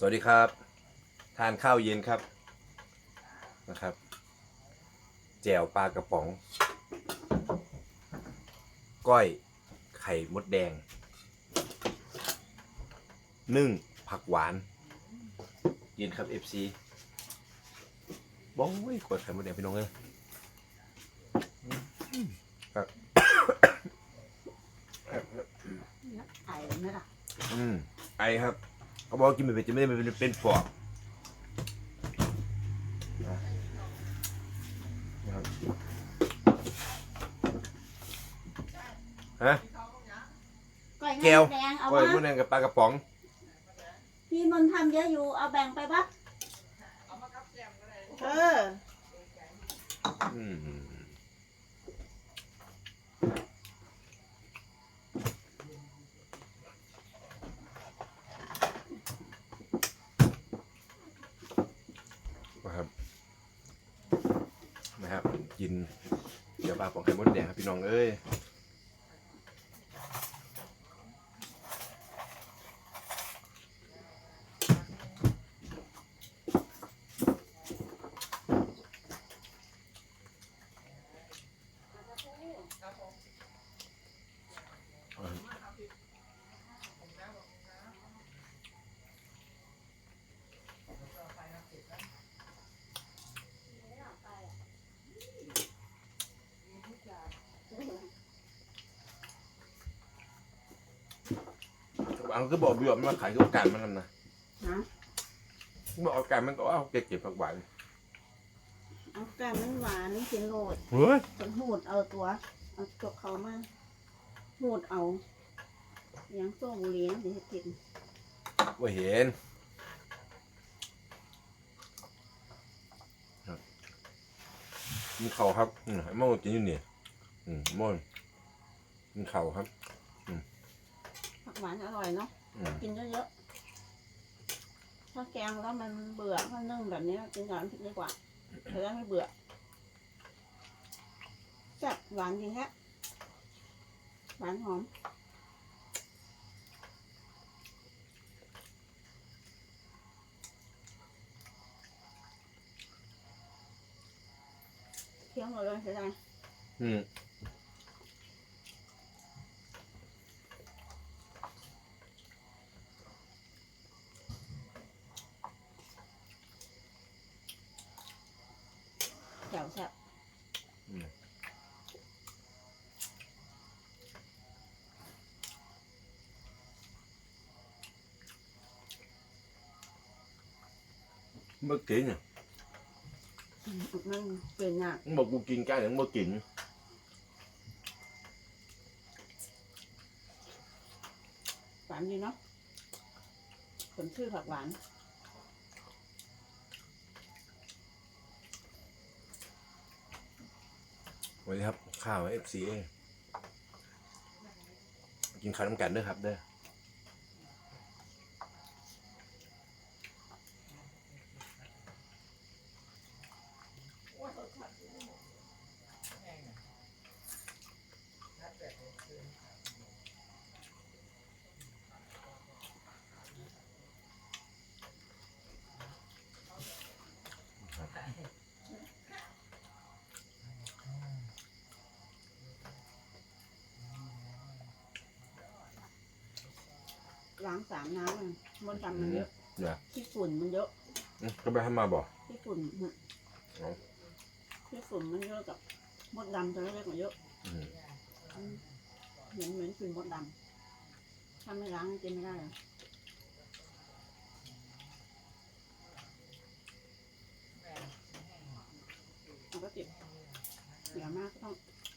สวัสดีครับ ทานข้าวเย็นครับนะครับ แจ่วปลากระป๋อง ก้อยไข่มดแดง นึ่งผักหวาน เย็นครับ FC บ้องกดไข่มดแดงพี่น้องเลยอืมครับไอ้ไหมล่ะอืมไอครับ เขาบอกว่ากินไม่เป็นจะไม่ได้เป็นเป็นปอบนะครับฮะก้อยแก้วน้ำแดงเอาก้อยวะพวกนั้นกับปลากระป๋อง พี่มันทำเยอะอยู่เอาแบ่งไปปะเออ อืมนะครับนะครับ กิน เดี๋ยวปลาปองไข่มดแดงครับพี่น้องเอ้ย อังก็บอกพี่ว่ามันมาขายกับการมันนั่นนะฮะบอกเอาการมันก็เอาเก็บเก็บผักหวานเอาแก้มมันหวานกินโรดเฮ้ยจนหูดเอาตัวเอาจกเขามาหูดเอาเลี้ยงโซ่บุหรีนะเดี๋ยวให้กินว่าเห็นครับกินเข่าวครับอืมไอ้โม่กินอยู่นี่อืมโม่กินเข่าวครับผัก หวานอร่อยเนาะอืม กินเยอะๆถ้าแกงแล้วมันเบื่อก็นึ่งแบบนี้กินกับน้ำพริกดีกว่าจะได้ไม่เบื่อแซ่บหวานจริงแฮะหวานหอมเคี้ยวหมดเลยเสียดายอืม แจ่วแซ่บเมื่อกินเนี่ยอืมมันเป็นยากมึงบอกกูกินใกล้ถึงเมื่อกิน หวานดีเนาะคนชื่อผักหวาน วัสดีครับข้าวเอฟซีเอกินข้าวน้ำกันด้วยครับเด้อ ล้างสามน้ำมันมดดำมันเยอะเนี่ยที่ฝุ่นมันเยอะอืมก็ไปให้มาบอก ที่ฝุ่นน่ะอ๋อที่ฝุ่นมันเยอะกับมดดำตัวเล็กๆมันเยอะอืมอืมเหม็นเหม็นกลิ่นมดดำถ้าไม่ล้างกินไม่ได้หรอกมันก็เจ็บเสียมากก็ต้อง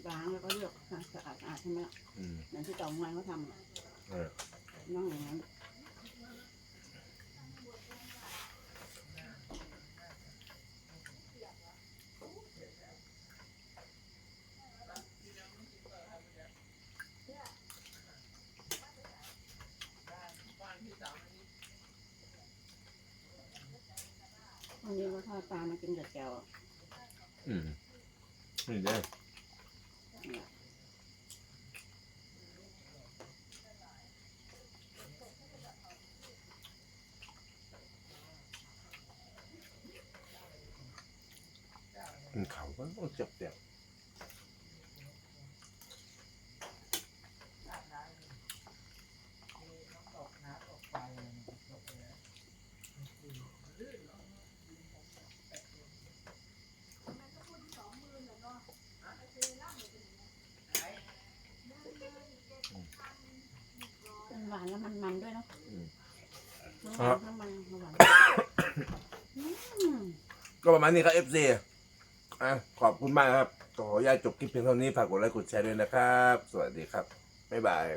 ล้างแล้วก็เลือกให้สะอาดสะอาดใช่ไหมล่ะ อืมอย่างที่เต่างอยเขาทำอะเออ ปลามากินกับแก้วอืมนี่เด้อกิเขาก็ต้อบเดีย ทั้งหวานทั้งมันทั้งหวานอืมก็ประมาณนี้ครับ FC อะขอบคุณมากครับขออนุญาตจบคลิปเพียงเท่านี้ฝากกดไลค์กดแชร์ด้วยนะครับ สวัสดีครับ บ๊ายบาย